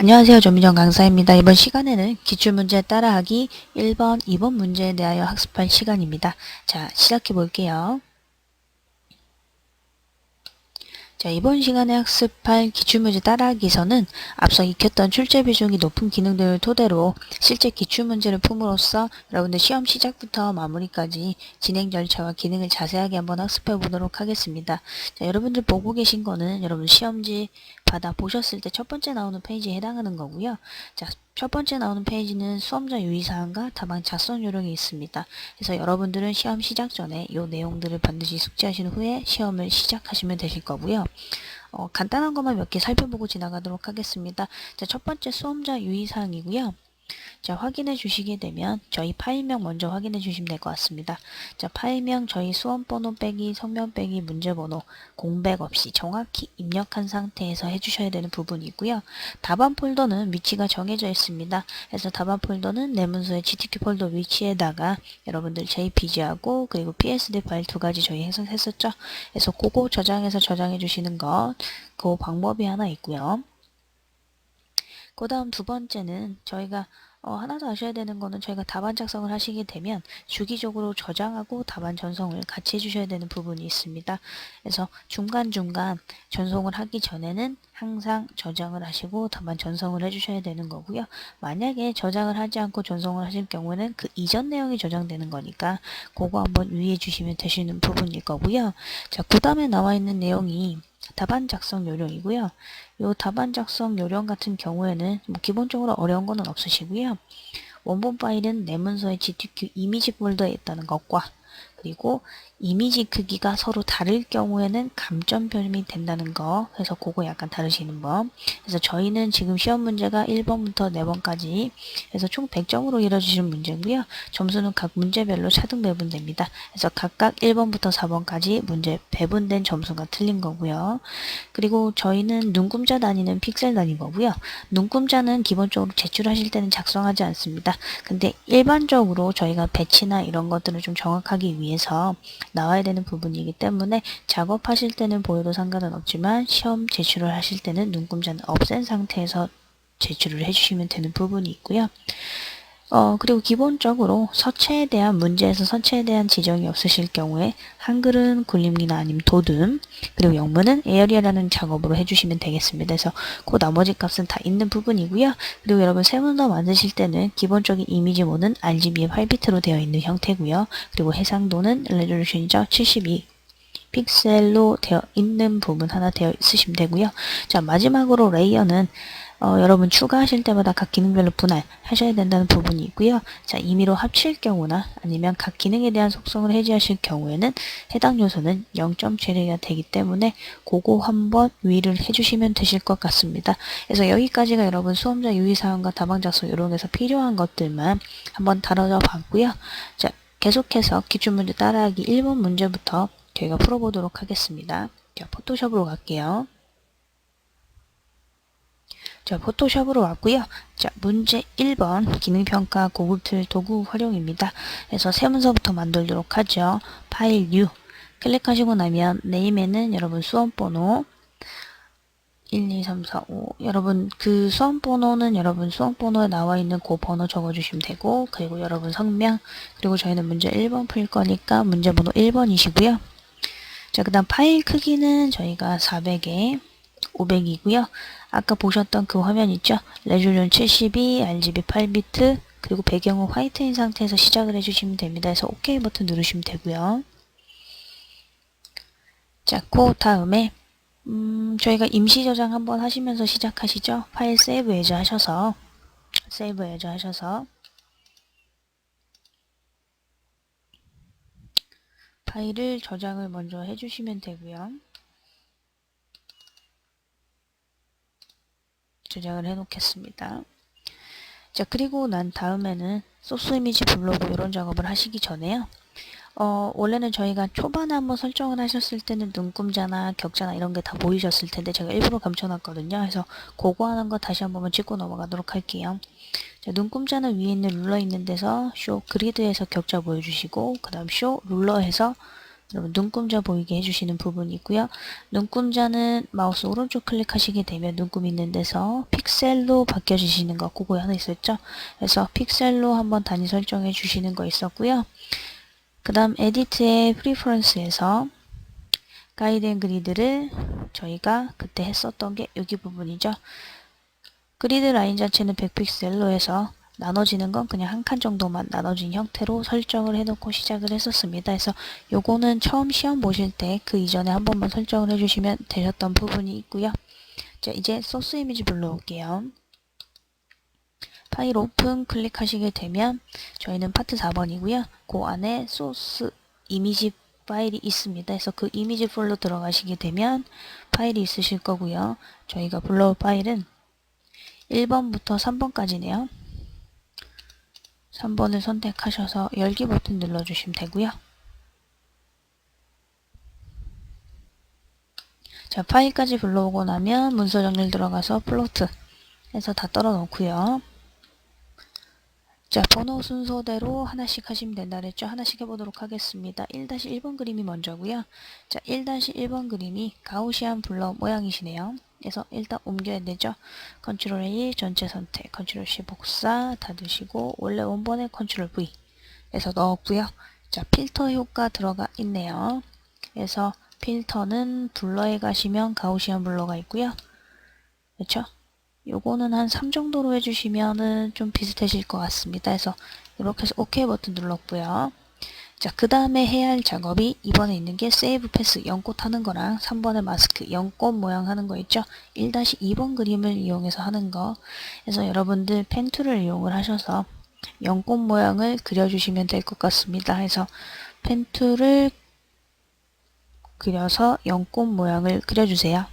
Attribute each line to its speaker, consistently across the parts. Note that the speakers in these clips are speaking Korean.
Speaker 1: 안녕하세요. 조민정 강사입니다. 이번 시간에는 기출문제 따라하기 1번, 2번 문제에 대하여 학습할 시간입니다. 자, 시작해 볼게요. 자, 이번 시간에 학습할 기출문제 따라하기에서는 앞서 익혔던 출제 비중이 높은 기능들을 토대로 실제 기출문제를 품으로써 여러분들 시험 시작부터 마무리까지 진행 절차와 기능을 자세하게 한번 학습해 보도록 하겠습니다. 자, 여러분들 보고 계신 거는 여러분 시험지 받아 보셨을 때 첫 번째 나오는 페이지에 해당하는 거고요. 자, 첫 번째 나오는 페이지는 수험자 유의사항과 답안 작성 요령이 있습니다. 그래서 여러분들은 시험 시작 전에 이 내용들을 반드시 숙지하신 후에 시험을 시작하시면 되실 거고요. 어, 간단한 것만 몇 개 살펴보고 지나가도록 하겠습니다. 자, 첫 번째 수험자 유의사항이고요. 자, 확인해 주시게 되면 저희 파일명 먼저 확인해 주시면 될 것 같습니다. 자, 파일명 저희 수험번호 빼기 성명 빼기 문제번호 공백 없이 정확히 입력한 상태에서 해주셔야 되는 부분이고요. 답안 폴더는 위치가 정해져 있습니다. 그래서 답안 폴더는 내 문서의 GTK 폴더 위치에다가 여러분들 JPG하고 그리고 PSD 파일 두 가지 저희 해석했었죠. 그래서 그거 저장해서 저장해 주시는 것, 그 방법이 하나 있고요. 그 다음 두 번째는 저희가 어, 하나 더 아셔야 되는 거는 저희가 답안 작성을 하시게 되면 주기적으로 저장하고 답안 전송을 같이 해주셔야 되는 부분이 있습니다. 그래서 중간중간 전송을 하기 전에는 항상 저장을 하시고 답안 전송을 해주셔야 되는 거고요. 만약에 저장을 하지 않고 전송을 하실 경우에는 그 이전 내용이 저장되는 거니까 그거 한번 유의해 주시면 되시는 부분일 거고요. 자, 그 다음에 나와 있는 내용이 답안 작성 요령이고요. 요 답안 작성 요령 같은 경우에는 뭐 기본적으로 어려운 거는 없으시고요. 원본 파일은 내 문서의 GTQ 이미지 폴더에 있다는 것과 그리고 이미지 크기가 서로 다를 경우에는 감점별이 된다는 거. 그래서 그거 약간 다르시는 법. 그래서 저희는 지금 시험 문제가 1번부터 4번까지. 그래서 총 100점으로 이뤄주시는 문제고요. 점수는 각 문제별로 차등 배분됩니다. 그래서 각각 1번부터 4번까지 문제 배분된 점수가 틀린 거고요. 그리고 저희는 눈금자 단위는 픽셀 단위 거고요. 눈금자는 기본적으로 제출하실 때는 작성하지 않습니다. 근데 일반적으로 저희가 배치나 이런 것들을 좀 정확하기 위해서 나와야 되는 부분이기 때문에 작업하실 때는 보여도 상관은 없지만 시험 제출을 하실 때는 눈금자는 없앤 상태에서 제출을 해주시면 되는 부분이 있고요. 어, 그리고 기본적으로 서체에 대한 문제에서 서체에 대한 지정이 없으실 경우에 한글은 굴림이나 아니면 도듬 그리고 영문은 에어리어라는 작업으로 해주시면 되겠습니다. 그래서 그 나머지 값은 다 있는 부분이고요. 그리고 여러분 세 문서 만드실 때는 기본적인 이미지 모는 RGB의 8비트로 되어 있는 형태고요. 그리고 해상도는 레졸루션이죠. 72 픽셀로 되어 있는 부분 하나 되어 있으시면 되고요. 자 마지막으로 레이어는 어, 여러분 추가하실 때마다 각 기능별로 분할하셔야 된다는 부분이 있고요. 자, 임의로 합칠 경우나 아니면 각 기능에 대한 속성을 해제하실 경우에는 해당 요소는 0점 처리가 되기 때문에 그거 한번 유의를 해주시면 되실 것 같습니다. 그래서 여기까지가 여러분 수험자 유의사항과 다방 작성 요령에서 필요한 것들만 한번 다뤄져 봤고요. 자, 계속해서 기출문제 따라하기 1번 문제부터 저희가 풀어보도록 하겠습니다. 자, 포토샵으로 갈게요. 자, 포토샵으로 왔고요. 자, 문제 1번 기능평가 고급틀 도구 활용입니다. 그래서 새 문서부터 만들도록 하죠. 파일 뉴 클릭하시고 나면 네임에는 여러분 수험번호 1, 2, 3, 4, 5 여러분 그 수험번호는 여러분 수험번호에 나와 있는 그 번호 적어주시면 되고 그리고 여러분 성명 그리고 저희는 문제 1번 풀 거니까 문제 번호 1번이시고요. 자, 그 다음 파일 크기는 저희가 400에 500이고요. 아까 보셨던 그 화면 있죠? 레졸루션 72, RGB 8비트, 그리고 배경은 화이트인 상태에서 시작을 해주시면 됩니다. 그래서 OK 버튼 누르시면 되고요. 자, 그 다음에 음, 저희가 임시 저장 한번 하시면서 시작하시죠. 파일 세이브 에즈 하셔서 세이브 에즈 하셔서 파일을 저장을 먼저 해주시면 되고요. 저장을 해 놓겠습니다. 자 그리고 난 다음에는 소스 이미지 블로그 이런 작업을 하시기 전에요. 어, 원래는 저희가 초반에 한번 설정을 하셨을 때는 눈금자나 격자나 이런 게 다 보이셨을 텐데 제가 일부러 감춰놨거든요. 그래서 그거 하는 거 다시 한번 짚고 넘어가도록 할게요. 자, 눈금자는 위에 있는 룰러 있는 데서 쇼 그리드에서 격자 보여주시고 그 다음 쇼 룰러에서 여러분 눈금자 보이게 해주시는 부분이 있고요. 눈금자는 마우스 오른쪽 클릭하시게 되면 눈금 있는 데서 픽셀로 바뀌어주시는 거 그거 하나 있었죠. 그래서 픽셀로 한번 단위 설정해 주시는 거 있었고요. 그 다음 에디트의 프리퍼런스에서 가이드 앤 그리드를 저희가 그때 했었던 게 여기 부분이죠. 그리드 라인 자체는 100픽셀로 해서 나눠지는 건 그냥 한 칸 정도만 나눠진 형태로 설정을 해놓고 시작을 했었습니다. 그래서 요거는 처음 시험 보실 때 그 이전에 한 번만 설정을 해주시면 되셨던 부분이 있고요. 자 이제 소스 이미지 불러올게요. 파일 오픈 클릭하시게 되면 저희는 파트 4번이고요. 그 안에 소스 이미지 파일이 있습니다. 그래서 그 이미지 폴로 들어가시게 되면 파일이 있으실 거고요. 저희가 불러올 파일은 1번부터 3번까지네요. 3번을 선택하셔서 열기 버튼 눌러주시면 되고요. 자 파일까지 불러오고 나면 문서 정리를 들어가서 플로트 해서 다 떨어 놓고요. 자 번호 순서대로 하나씩 하시면 된다 그랬죠. 하나씩 해보도록 하겠습니다. 1-1번 그림이 먼저고요. 자 1-1번 그림이 가우시안 블러 모양이시네요. 그래서 일단 옮겨야 되죠. 컨트롤 A 전체 선택, 컨트롤 C 복사 닫으시고 원래 원본에 컨트롤 V 해서 넣었고요. 자 필터 효과 들어가 있네요. 그래서 필터는 블러에 가시면 가우시안 블러가 있고요. 그렇죠? 요거는 한 3 정도로 해주시면은 좀 비슷해질 것 같습니다. 그래서 이렇게 해서 OK 버튼 눌렀고요. 자, 그 다음에 해야 할 작업이 이번에 있는 게 세이브 패스 연꽃 하는 거랑 3번의 마스크 연꽃 모양 하는 거 있죠? 1-2번 그림을 이용해서 하는 거. 그래서 여러분들 펜 툴을 이용을 하셔서 연꽃 모양을 그려주시면 될 것 같습니다. 그래서 펜 툴을 그려서 연꽃 모양을 그려주세요.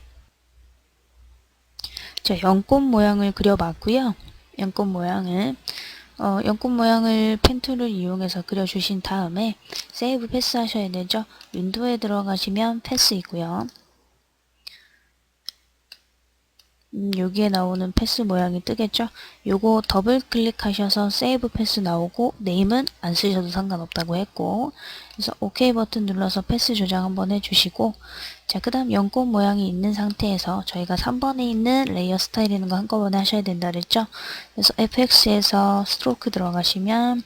Speaker 1: 자, 연꽃 모양을 그려봤고요. 연꽃 모양을 어, 연꽃 모양을 펜툴을 이용해서 그려주신 다음에 세이브 패스 하셔야 되죠. 윈도우에 들어가시면 패스 있고요. 음, 여기에 나오는 패스 모양이 뜨겠죠? 요거 더블 클릭하셔서 세이브 패스 나오고 네임은 안 쓰셔도 상관없다고 했고 그래서 OK 버튼 눌러서 패스 조작 한번 해주시고 자그 다음 연꽃 모양이 있는 상태에서 저희가 3번에 있는 레이어 스타일이라는 거 한꺼번에 하셔야 된다 그랬죠? 그래서 FX에서 스트로크 들어가시면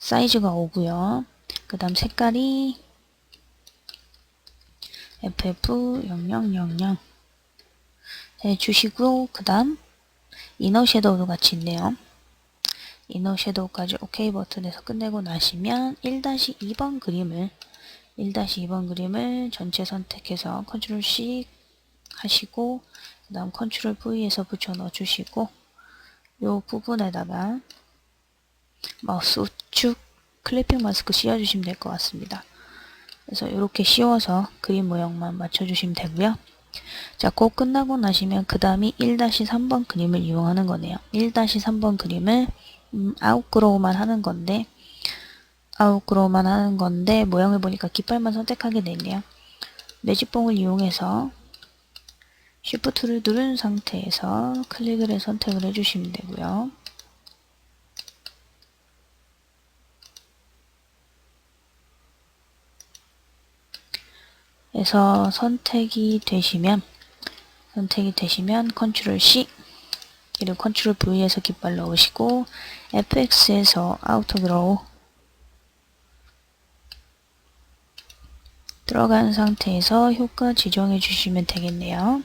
Speaker 1: 사이즈가 오고요. 그 다음 색깔이 FF0000 해주시고 그 다음 이너 섀도우도 같이 있네요. 이너 섀도우까지 OK 버튼에서 끝내고 나시면 1-2번 그림을 1-2번 그림을 전체 선택해서 컨트롤 C 하시고 그 다음 컨트롤 V에서 붙여 넣어 주시고 요 부분에다가 마우스 우측 클리핑 마스크 씌워주시면 될 것 같습니다. 그래서 이렇게 씌워서 그림 모양만 맞춰주시면 되고요. 자, 꼭 끝나고 나시면 그 다음이 1-3번 그림을 이용하는 거네요. 1-3번 그림을 음, 아웃그로우만 하는 건데 아웃그로우만 하는 건데 모양을 보니까 깃발만 선택하게 되네요. 매직봉을 이용해서 Shift를 누른 상태에서 클릭을 해 선택을 해주시면 되고요. 에서 선택이 되시면 선택이 되시면 컨트롤 C 그리고 컨트롤 V에서 깃발 넣으시고 FX에서 아우터 그로우 들어간 상태에서 효과 지정해 주시면 되겠네요.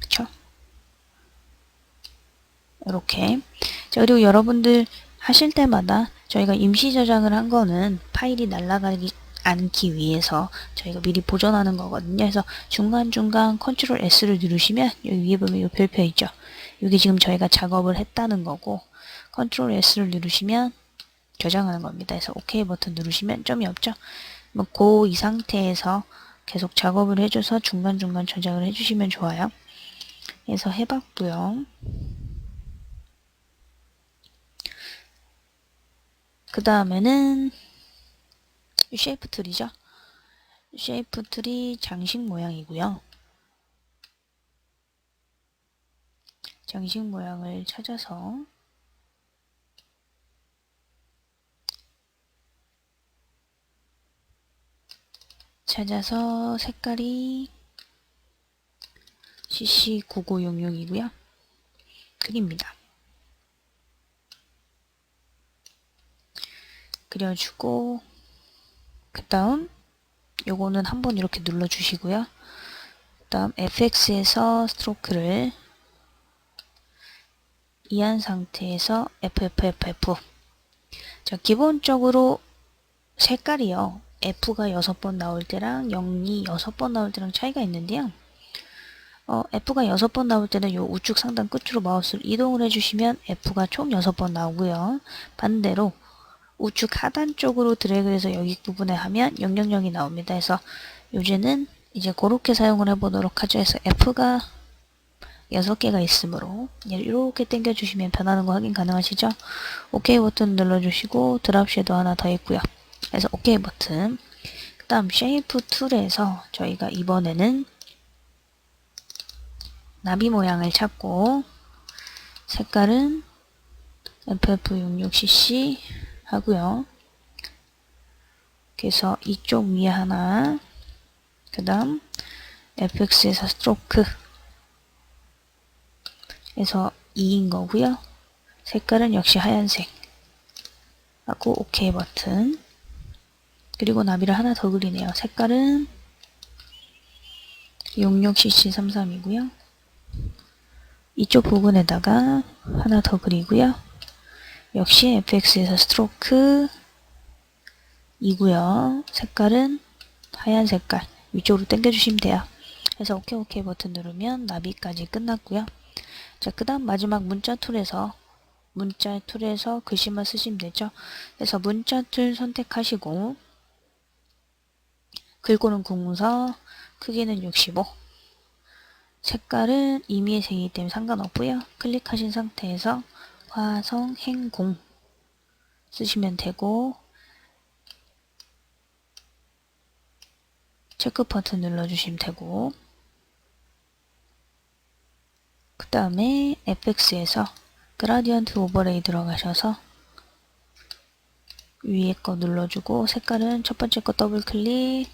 Speaker 1: 그쵸? 이렇게 자 그리고 여러분들 하실 때마다 저희가 임시 저장을 한 거는 파일이 날아가기 않기 위해서 저희가 미리 보존하는 거거든요. 그래서 중간중간 컨트롤 S를 누르시면 여기 위에 보면 이 별표 있죠. 이게 지금 저희가 작업을 했다는 거고 컨트롤 S를 누르시면 저장하는 겁니다. 그래서 OK 버튼 누르시면 점이 없죠. 뭐고이 상태에서 계속 작업을 해줘서 중간중간 저장을 해주시면 좋아요. 그래서 해봤고요. 그 다음에는 쉐이프 틀이죠. 쉐이프 틀이 장식 모양이고요. 장식 모양을 찾아서 찾아서 색깔이 CC9966이고요. 그립니다. 그려주고 그 다음 요거는 한번 이렇게 눌러주시고요. 그 다음 FX에서 스트로크를 이한 상태에서 FFFF 자 기본적으로 색깔이요. F가 6번 나올 때랑 0이 6번 나올 때랑 차이가 있는데요. 어, F가 6번 나올 때는 요 우측 상단 끝으로 마우스를 이동을 해주시면 F가 총 6번 나오고요. 반대로 우측 하단 쪽으로 드래그해서 여기 부분에 하면 000이 나옵니다. 그래서 요제는 이제 그렇게 사용을 해보도록 하죠. 그래서 F가 6개가 있으므로 이렇게 당겨주시면 변하는 거 확인 가능하시죠? OK 버튼 눌러주시고 드랍 섀도우 하나 더 있고요. 그래서 OK 버튼 그 다음 쉐이프 툴에서 저희가 이번에는 나비 모양을 찾고 색깔은 FF66cc 하고요. 그래서 이쪽 위에 하나 그 다음 FX에서 스트로크 에서 2인 거고요. 색깔은 역시 하얀색 하고 OK 버튼 그리고 나비를 하나 더 그리네요. 색깔은 66cc33이고요. 이쪽 부분에다가 하나 더 그리고요. 역시 FX에서 스트로크 이고요. 색깔은 하얀 색깔 위쪽으로 당겨주시면 돼요. 그래서 OK OK 버튼 누르면 나비까지 끝났고요. 자, 그 다음 마지막 문자 툴에서 문자 툴에서 글씨만 쓰시면 되죠. 그래서 문자 툴 선택하시고 긁고는 궁서 크기는 65 색깔은 임의의 색이기 때문에 상관없고요. 클릭하신 상태에서 화성 행공 쓰시면 되고 체크 버튼 눌러주시면 되고 그 다음에 FX에서 그라디언트 오버레이 들어가셔서 위에 거 눌러주고 색깔은 첫 번째 거 더블 클릭.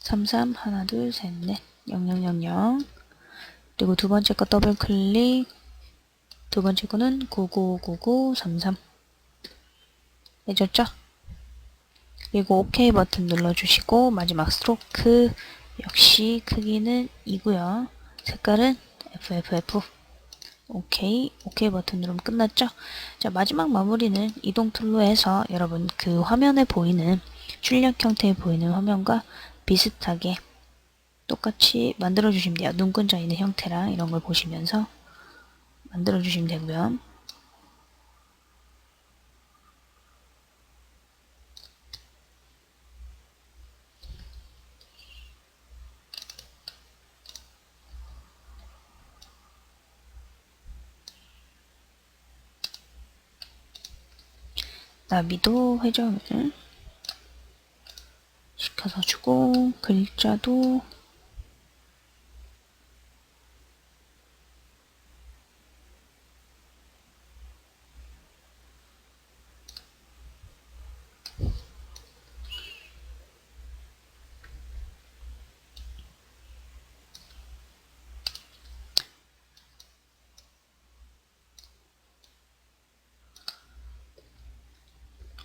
Speaker 1: 33 하나 둘 셋 넷. 0000 그리고 두 번째 거 더블 클릭 두 번째 거는 999933 해줬죠? 그리고 OK 버튼 눌러주시고 마지막 스트로크 역시 크기는 2고요 색깔은 FFF 오케이 오케이 버튼 누르면 끝났죠? 자 마지막 마무리는 이동 툴로 해서 여러분 그 화면에 보이는 출력 형태에 보이는 화면과 비슷하게 똑같이 만들어 주시면 돼요. 눈끈자 있는 형태랑 이런 걸 보시면서 만들어 주시면 되고요. 나비도 회전을 시켜서 주고 글자도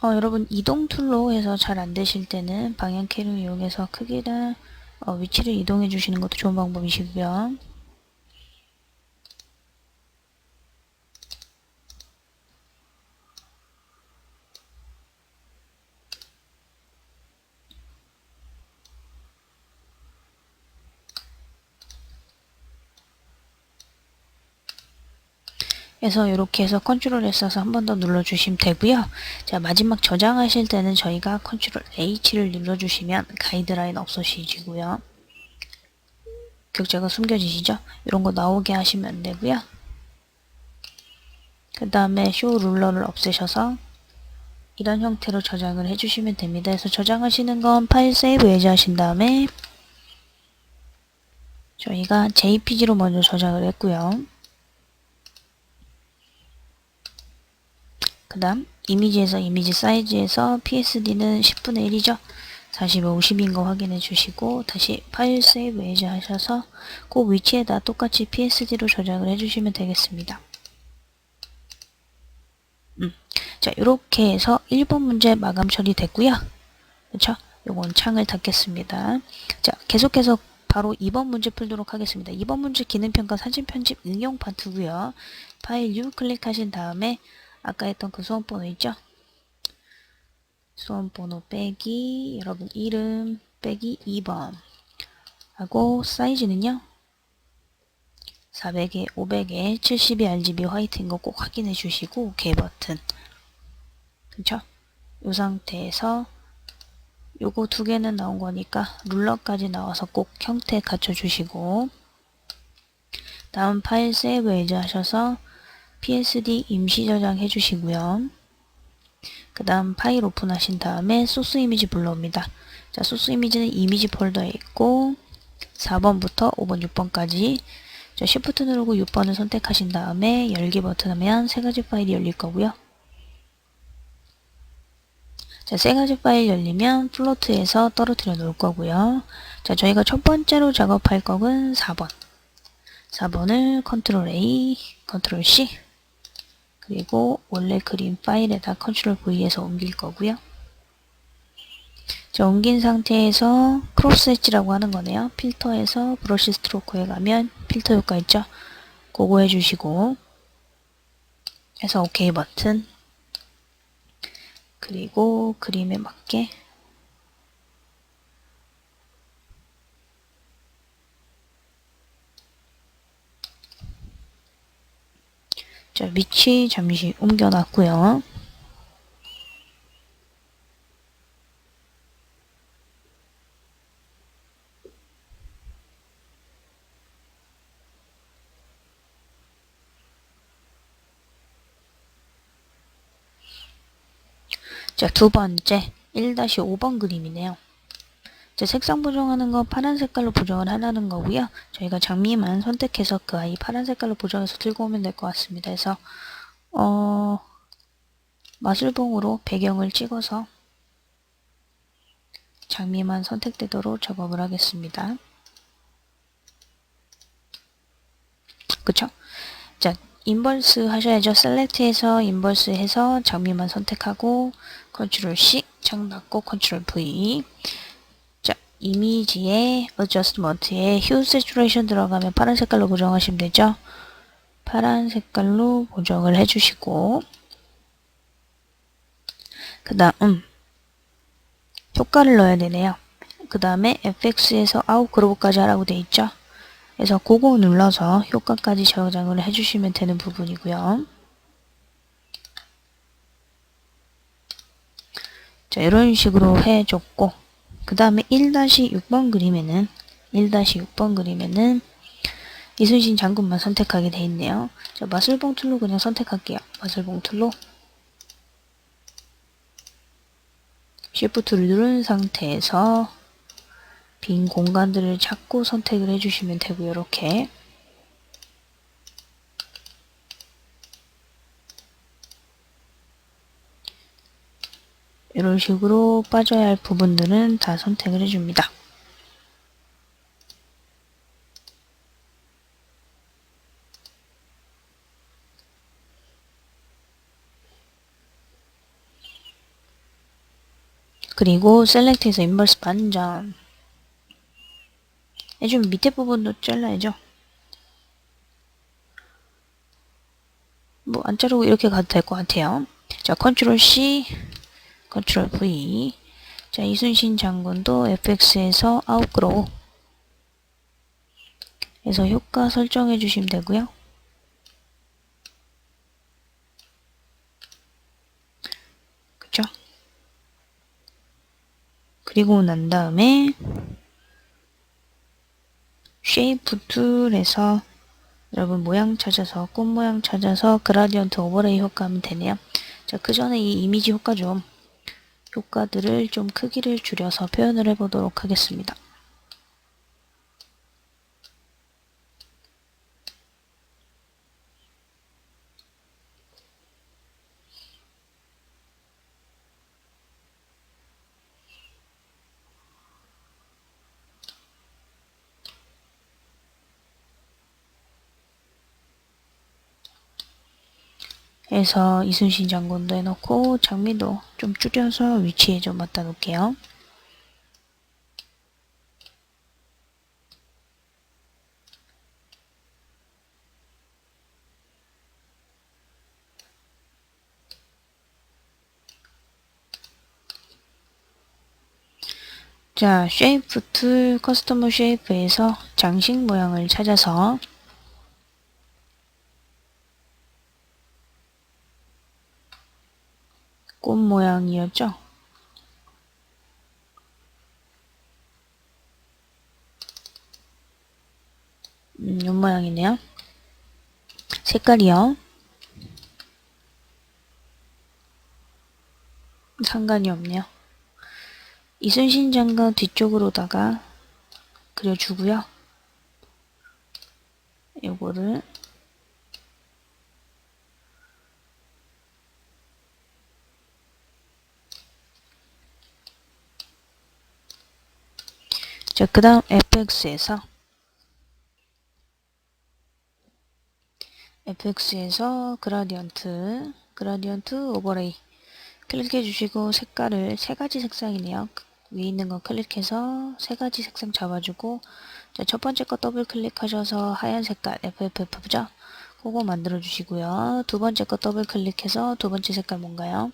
Speaker 1: 어, 여러분 이동 툴로 해서 잘 안 되실 때는 방향키를 이용해서 크기나 어, 위치를 이동해 주시는 것도 좋은 방법이시고요. 그래서 이렇게 해서 컨트롤 S서 한 번 더 눌러주시면 되고요. 자 마지막 저장하실 때는 저희가 컨트롤 H를 눌러주시면 가이드라인 없어지시고요. 격자가 숨겨지시죠? 이런 거 나오게 하시면 되고요. 그 다음에 쇼 룰러를 없애셔서 이런 형태로 저장을 해주시면 됩니다. 그래서 저장하시는 건 파일 세이브 예제 하신 다음에 저희가 JPG로 먼저 저장을 했고요. 그 다음 이미지에서 이미지 사이즈에서 PSD는 10분의 1이죠. 40에 50인 거 확인해 주시고 다시 파일 세이브 에이즈 하셔서 그 위치에다 똑같이 PSD로 저장을 해주시면 되겠습니다. 음. 자 이렇게 해서 1번 문제 마감 처리됐고요. 그렇죠? 요건 창을 닫겠습니다. 자 계속해서 바로 2번 문제 풀도록 하겠습니다. 2번 문제 기능평가 사진 편집 응용 파트고요. 파일 U 클릭하신 다음에 아까 했던 그 수험번호 있죠? 수험번호 빼기 여러분 이름 빼기 2번 하고 사이즈는요 400에 500에 72 RGB 화이트인 거 꼭 확인해 주시고 오케이 버튼 그쵸? 이 상태에서 요거 두 개는 나온 거니까 룰러까지 나와서 꼭 형태 갖춰 주시고 다음 파일 세이브 에이즈 하셔서 PSD 임시 저장 해 주시고요. 그 다음 파일 오픈하신 다음에 소스 이미지 불러옵니다. 자 소스 이미지는 이미지 폴더에 있고 4번부터 5번 6번까지. 자 Shift 누르고 6번을 선택하신 다음에 열기 버튼 하면 세 가지 파일이 열릴 거고요. 자, 세 가지 파일 열리면 플로트에서 떨어뜨려 놓을 거고요. 자, 저희가 첫 번째로 작업할 거는 4번. 4번을 컨트롤 A, 컨트롤 C, 그리고 원래 그림 파일에다 컨트롤 V에서 옮길 거고요. 자, 옮긴 상태에서 크로스 엣지라고 하는 거네요. 필터에서 브러쉬 스트로크에 가면 필터 효과 있죠? 그거 해주시고 해서 OK 버튼 그리고 그림에 맞게 자, 위치 잠시 옮겨놨고요. 자, 두 번째 1-5번 그림이네요. 자, 색상 보정하는 거 파란 색깔로 보정을 하라는 거고요. 저희가 장미만 선택해서 그 아이 파란 색깔로 보정해서 들고 오면 될 것 같습니다. 그래서 어, 마술봉으로 배경을 찍어서 장미만 선택되도록 작업을 하겠습니다. 그쵸? 자, 인벌스 하셔야죠. 셀렉트해서 인벌스 해서 장미만 선택하고 컨트롤 C 창 닫고 컨트롤 V 자 이미지에 어저스먼트에 휴 세츄레이션 들어가면 파란 색깔로 보정하시면 되죠. 파란 색깔로 보정을 해주시고 그 다음 효과를 넣어야 되네요. 그 다음에 FX에서 아웃 그로브까지 하라고 돼 있죠. 그래서 그거 눌러서 효과까지 저장을 해주시면 되는 부분이고요. 자, 이런 식으로 해줬고 그 다음에 1-6번 그림에는 1-6번 그림에는 이순신 장군만 선택하게 돼 있네요. 자, 마술봉 툴로 그냥 선택할게요. 마술봉 툴로 Shift를 누른 상태에서 빈 공간들을 찾고 선택을 해주시면 되고요. 이렇게 이런 식으로 빠져야 할 부분들은 다 선택을 해줍니다. 그리고 셀렉트에서 인버스 반전 해주면 밑에 부분도 잘라야죠. 뭐 안 자르고 이렇게 가도 될 것 같아요. 자 컨트롤 C 컨트롤 V 자 이순신 장군도 FX에서 아웃그로우 해서 효과 설정해 주시면 되고요. 그쵸? 그리고 난 다음에 쉐이프 툴에서 여러분 모양 찾아서 꽃 모양 찾아서 그라디언트 오버레이 효과 하면 되네요. 자, 그 전에 이 이미지 효과 좀 효과들을 좀 크기를 줄여서 표현을 해보도록 하겠습니다. 해서 이순신 장군도 해놓고 장미도 좀 줄여서 위치에 좀 갖다 놓을게요. 자, 쉐이프 툴 커스터머 쉐이프에서 장식 모양을 찾아서 꽃 모양이었죠? 음, 이 모양이네요. 색깔이요. 상관이 없네요. 이순신 장관 뒤쪽으로다가 그려주고요. 요거를 자, 그 다음 fx에서 fx에서 그라디언트 그라디언트 오버레이 클릭해 주시고 색깔을 세 가지 색상이네요. 위에 있는 거 클릭해서 세 가지 색상 잡아주고 자, 첫 번째 거 더블 클릭하셔서 하얀 색깔 FFF죠? 그거 만들어 주시고요. 두 번째 거 더블 클릭해서 두 번째 색깔 뭔가요?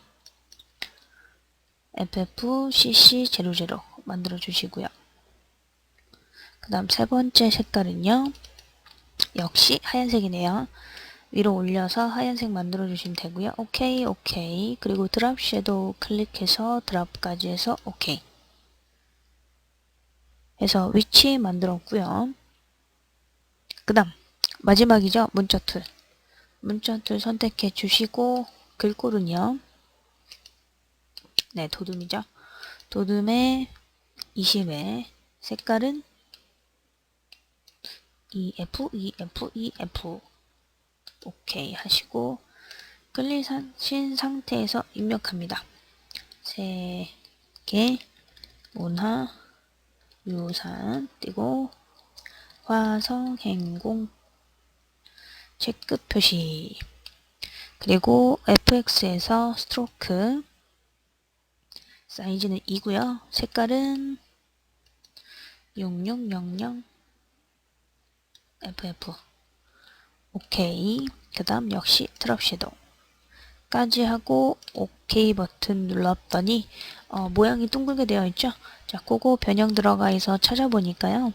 Speaker 1: FFCC00 만들어 주시고요. 그 다음 세 번째 색깔은요. 역시 하얀색이네요. 위로 올려서 하얀색 만들어 주시면 되고요. 오케이, 오케이. 그리고 드랍 섀도우 클릭해서 드랍까지 해서 오케이. 해서 위치 만들었고요. 그 다음 마지막이죠. 문자 툴. 문자 툴 선택해 주시고 글꼴은요. 네, 도둠이죠. 도둠의 20회 색깔은 EF, EF, EF 오케이 하시고 끌리신 상태에서 입력합니다. 세계 문화 유산 띄고 화성 행공 체크 표시. 그리고 fx에서 스트로크. 사이즈는 2고요. 색깔은 6600 ff 오케이 그 다음 역시 트럭 섀도우 까지 하고 OK 버튼 눌렀더니 어, 모양이 둥글게 되어 있죠. 자, 그거 변형 들어가서 찾아보니까요.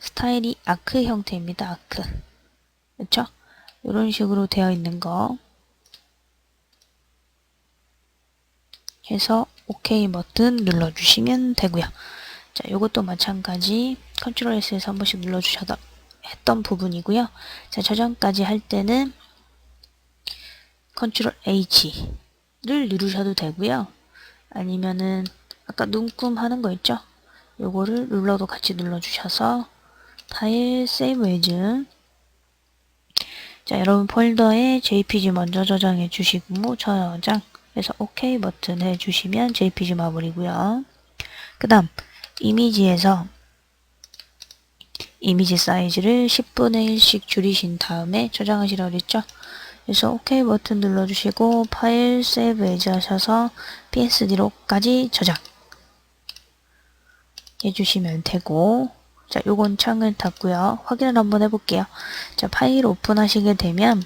Speaker 1: 스타일이 아크 형태입니다. 아크. 그렇죠? 이런 식으로 되어 있는 거 해서 OK 버튼 눌러주시면 되고요. 자, 이것도 마찬가지 컨트롤 S에서 한 번씩 눌러주셔도 했던 부분이고요. 자, 저장까지 할 때는 컨트롤 H를 누르셔도 되고요. 아니면은 아까 눈금 하는 거 있죠? 요거를 룰러도 같이 눌러주셔서 파일 세이브 에즈 자 여러분 폴더에 JPG 먼저 저장해 주시고 저장 그래서 OK 버튼 해주시면 JPG 마무리고요. 그 다음 이미지에서 이미지 사이즈를 10분의 1씩 줄이신 다음에 저장하시라고 그랬죠? 그래서 OK 버튼 눌러주시고 파일 세이브 에즈 하셔서 PSD로까지 저장 해주시면 되고 자 요건 창을 닫고요 확인을 한번 해볼게요 자 파일 오픈하시게 되면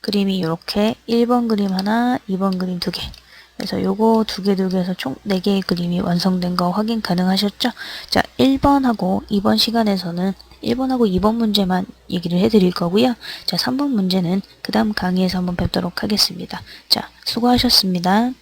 Speaker 1: 그림이 이렇게 1번 그림 하나 2번 그림 두개 그래서 요거 두 개 두 개에서 총 4개의 그림이 완성된 거 확인 가능하셨죠? 자 1번하고 2번 시간에서는 1번하고 2번 문제만 얘기를 해드릴 거고요. 자, 3번 문제는 그 다음 강의에서 한번 뵙도록 하겠습니다. 자, 수고하셨습니다.